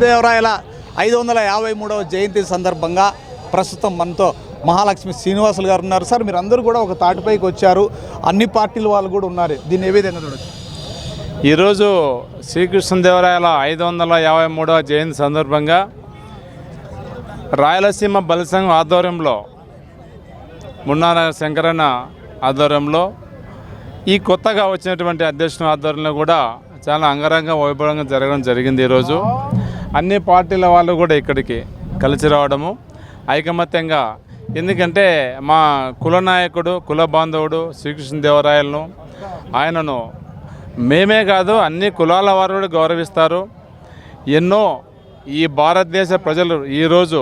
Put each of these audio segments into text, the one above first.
కృష్ణదేవరాయల ఐదు వందల యాభై మూడవ జయంతి సందర్భంగా ప్రస్తుతం మనతో మహాలక్ష్మి శ్రీనివాసులు గారు ఉన్నారు. సార్ మీరు అందరూ కూడా ఒక తాటిపైకి వచ్చారు. అన్ని పార్టీల వాళ్ళు కూడా ఉన్నారు. దీన్ని ఏ విధంగా చూడొచ్చు? ఈరోజు శ్రీకృష్ణదేవరాయల ఐదు వందల యాభై మూడవ జయంతి సందర్భంగా రాయలసీమ బలిసంఘం ఆధ్వర్యంలో మున్నార శంకరన్న ఆధ్వర్యంలో ఈ కొత్తగా వచ్చినటువంటి అధ్యక్షుని ఆధ్వర్యంలో కూడా చాలా అంగరంగ వైభవంగా జరగడం జరిగింది ఈరోజు. అన్ని పార్టీల వాళ్ళు కూడా ఇక్కడికి కలిసి రావడము ఐకమత్యంగా. ఎందుకంటే మా కుల నాయకుడు కుల బాంధవుడు శ్రీకృష్ణదేవరాయలను ఆయనను మేమే కాదు అన్ని కులాల వారు కూడా గౌరవిస్తారు. ఎన్నో ఈ భారతదేశ ప్రజలు ఈరోజు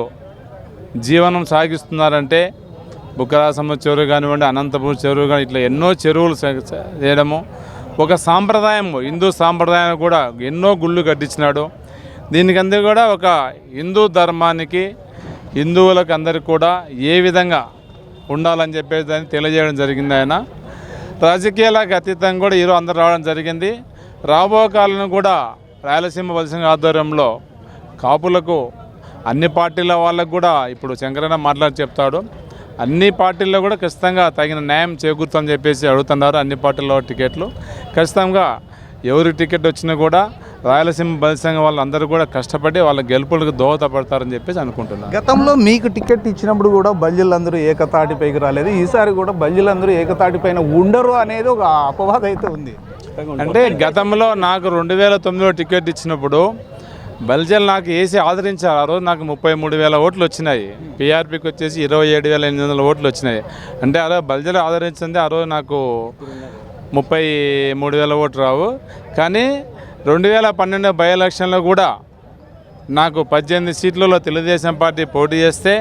జీవనం సాగిస్తున్నారంటే బుక్కరాసమ్మ చెరువు కానివ్వండి అనంతపురం చెరువు కానీ ఇట్లా ఎన్నో చెరువులు చేయడము. ఒక సాంప్రదాయం హిందూ సాంప్రదాయం కూడా ఎన్నో గుళ్ళు కట్టించినాడు. దీనికి కూడా ఒక హిందూ ధర్మానికి హిందువులకు అందరికీ కూడా ఏ విధంగా ఉండాలని చెప్పేసి దాన్ని తెలియజేయడం జరిగింది ఆయన. రాజకీయాలకు అతీతంగా కూడా ఈరోజు అందరూ రావడం జరిగింది. రాబో కాలం కూడా రాయలసీమ వలసింగ ఆధ్వర్యంలో కాపులకు అన్ని పార్టీల వాళ్ళకు కూడా ఇప్పుడు శంకరన్న మాట్లాడి చెప్తాడు. అన్ని పార్టీల్లో కూడా ఖచ్చితంగా తగిన న్యాయం చేకూరుతుందని చెప్పేసి అడుగుతున్నారు అన్ని పార్టీల్లో టికెట్లు. ఖచ్చితంగా ఎవరి టికెట్ వచ్చినా కూడా రాయలసీమ బలిసంగ వాళ్ళందరూ కూడా కష్టపడి వాళ్ళ గెలుపులకు దోహదపడతారని చెప్పేసి అనుకుంటున్నాను. గతంలో మీకు టికెట్ ఇచ్చినప్పుడు కూడా బల్జీలందరూ ఏకతాటిపైకి రాలేదు. ఈసారి కూడా బల్జీలందరూ ఏకతాటిపైన ఉండరు అనేది ఒక అపవాదం అయితే ఉంది. అంటే గతంలో నాకు రెండు వేల తొమ్మిదిలో టికెట్ ఇచ్చినప్పుడు బల్జల్ నాకు వేసి ఆదరించారు. ఆ రోజు నాకు ముప్పై మూడు వేల ఓట్లు వచ్చినాయి. పీఆర్పీకి వచ్చేసి ఇరవై ఏడు వేల ఎనిమిది వందల ఓట్లు వచ్చినాయి. అంటే ఆ రోజు బల్జల్ ఆదరించింది ఆ రోజు నాకు ముప్పై మూడు వేల ఓట్లు రావు. కానీ రెండు వేల పన్నెండు బై ఎలక్షన్లో కూడా నాకు పద్దెనిమిది సీట్లలో తెలుగుదేశం పార్టీ పోటీ చేస్తే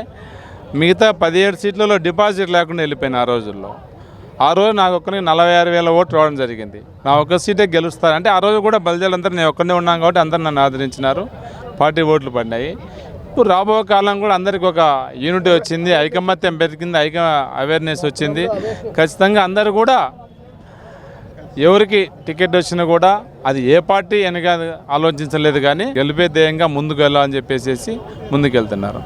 మిగతా పదిహేడు సీట్లలో డిపాజిట్ లేకుండా వెళ్ళిపోయిన ఆ రోజుల్లో. ఆ రోజు నాకు ఒక్కరికి నలభై ఆరు వేల ఓట్లు రావడం జరిగింది. నా ఒక్క సీటే గెలుస్తారు అంటే ఆ రోజు కూడా బలిజలందరూ నేను ఒక్కనే ఉన్నాను కాబట్టి అందరూ నన్ను ఆదరించినారు. పార్టీ ఓట్లు పడినాయి. ఇప్పుడు రాబో కాలం కూడా అందరికి ఒక యూనిటీ వచ్చింది. ఐకమత్యం పెరిగింది. ఐక అవేర్నెస్ వచ్చింది. ఖచ్చితంగా అందరూ కూడా ఎవరికి టికెట్ వచ్చినా కూడా అది ఏ పార్టీ వెనక ఆలోచించలేదు కానీ గెలిపే ధ్యేయంగా ముందుకు వెళ్ళాలని చెప్పేసి ముందుకు వెళ్తున్నారు